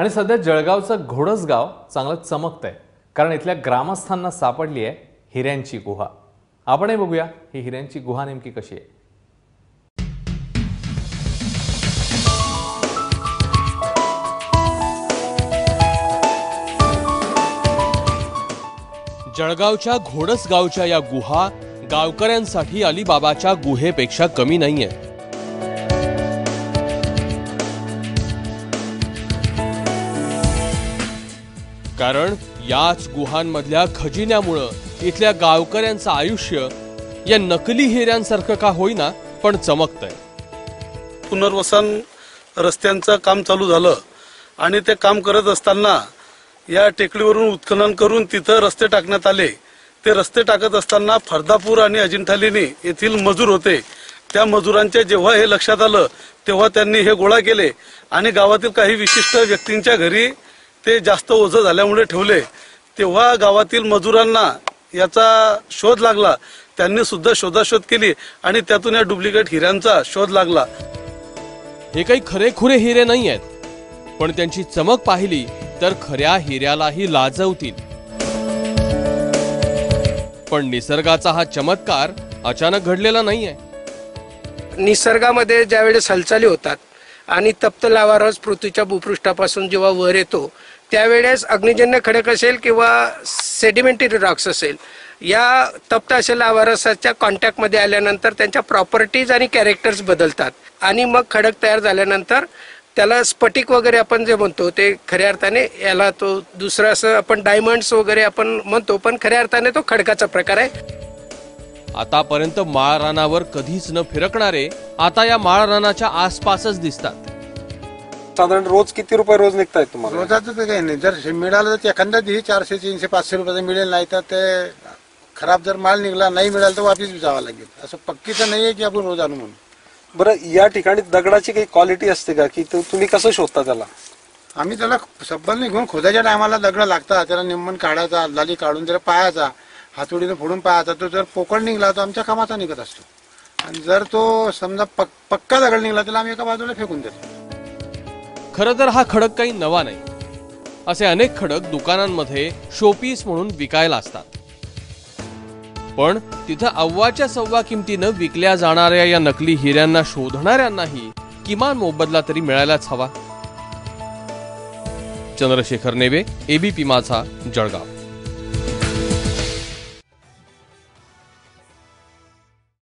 आणि सध्या जळगावचं घोडस गाव चांगलं चमकतंय. कारण इथल्या ग्रामस्थांना सापडली आहे हिऱ्यांची गुहा. आपणही बघूया ही हिऱ्यांची गुहा नेमकी कशी आहे. जळगावच्या घोडस गावच्या या गुहा गावकऱ्यांसाठी अलिबाबाच्या गुहेपेक्षा कमी नाहीये. कारण याच गुहांमधल्या खजिन्यामुळं इथल्या गावकऱ्यांचं आयुष्य या नकली हिऱ्यांसारखं का होईना पण चमकतंय. पुनर्वसन रस्त्यांचं काम चालू झालं आणि ते काम करत असताना या टेकडीवरून उत्खनन करून तिथं रस्ते टाकण्यात आले. ते रस्ते टाकत असताना फरदापूर आणि अजिंठालिनी येथील मजूर होते. त्या मजुरांच्या जेव्हा हे लक्षात आलं तेव्हा त्यांनी हे गोळा केले आणि गावातील काही विशिष्ट व्यक्तींच्या घरी ते जास्त ओझं झाल्यामुळे ठेवले. तेव्हा गावातील मजुरांना याचा शोध लागला. त्यांनी सुद्धा शोधाशोध केली आणि त्यातून या डुप्लिकेट हिऱ्यांचा शोध लागला. हे काही खरेखुरे हिरे नाही आहेत. पण त्यांची चमक पाहिली तर खऱ्या हिऱ्यालाही लाजवतील. पण निसर्गाचा हा चमत्कार अचानक घडलेला नाहीये. निसर्गामध्ये ज्यावेळेस हालचाली होतात आणि तप्त लावारस पृथ्वीच्या भूपृष्ठापासून जेव्हा वर येतो त्यावेळेस अग्निजन्य खडक असेल किंवा सेडिमेंटरी रॉक्स असेल या तप्त अशा लावारसाच्या कॉन्टॅक्टमध्ये आल्यानंतर त्यांच्या प्रॉपर्टीज आणि कॅरेक्टर्स बदलतात. आणि मग खडक तयार झाल्यानंतर त्याला स्फटिक वगैरे आपण जे म्हणतो ते खऱ्या अर्थाने याला तो दुसरं असं आपण डायमंड्स वगैरे आपण म्हणतो पण खऱ्या अर्थाने तो खडकाचा प्रकार आहे. आतापर्यंत माळरानावर कधीच न फिरकणारे आता या माळरानाच्या आसपासच दिसतात. साधारण रोज किती रुपये रोज निघतायत तुम्हाला? रोजाचं तर काही नाही. जर मिळालं तर एखाद्या दिवशी चारशे तीनशे पाचशे रुपयाचं मिळेल नाही तर ते खराब जर माल निघाला नाही मिळाला तर वापिस जावं लागेल. असं पक्की तर नाही आहे की आपण रोज आणू म्हणून. बरं या ठिकाणी दगडाची काही क्वालिटी असते का? की तो तुम्ही कसं शोधता त्याला? आम्ही त्याला सब्बल घेऊन खोदाच्या टायमाला दगड लागतात त्याला निम्मन काढायचा लाली काढून त्याला पायाचा. हातोडीनं फोडून पाहायचा तो जर पोकळ निघला तो आमच्या कामाचा निघत असतो. आणि जर तो समजा पक पक्का दगड निघला त्याला आम्ही एका बाजूला फेकून देतो. खरं तर हा खडक काही नवा नाही. असे अनेक खडक दुकानांमध्ये शोपीस म्हणून विकायला असतात. पण तिथं अव्वाच्या सव्वा किमतीनं विकल्या जाणाऱ्या या नकली हिऱ्यांना शोधणाऱ्यांनाही किमान मोबदला तरी मिळायलाच हवा. चंद्रशेखर नेवे एबीपी माझा जळगाव.